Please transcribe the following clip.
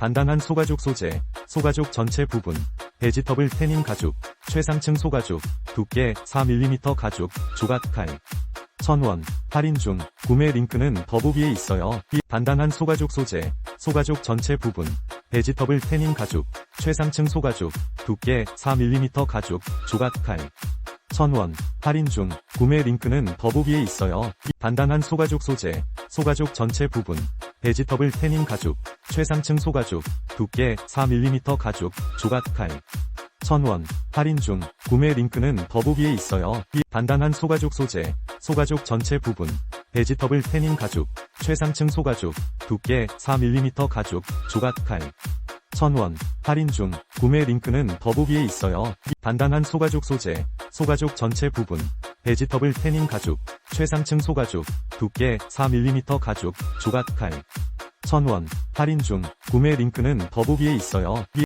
단단한 소가죽 소재, 소가죽 전체 부분, 베지터블 태닝 가죽, 최상층 소가죽, 두께 4mm 가죽, 조각칼. 천원, 할인 중, 구매 링크는 더보기에 있어요. 이 단단한 소가죽 소재, 소가죽 전체 부분, 베지터블 태닝 가죽, 최상층 소가죽, 두께 4mm 가죽, 조각칼. 천원, 할인 중, 구매 링크는 더보기에 있어요. 이 단단한 소가죽 소재, 소가죽 전체 부분, 베지터블 태닝 가죽, 최상층 소가죽, 두께 4mm 가죽, 조각칼. 천원, 할인 중, 구매 링크는 더보기에 있어요. 이 단단한 소가죽 소재, 소가죽 전체 부분, 베지터블 태닝 가죽, 최상층 소가죽, 두께 4mm 가죽, 조각칼. 천원, 할인 중, 구매 링크는 더보기에 있어요. 이 단단한 소가죽 소재, 소가죽 전체 부분, 베지터블 태닝 가죽, 최상층 소가죽, 두께 4mm 가죽, 조각칼. 천원, 할인 중, 구매 링크는 더보기에 있어요. 이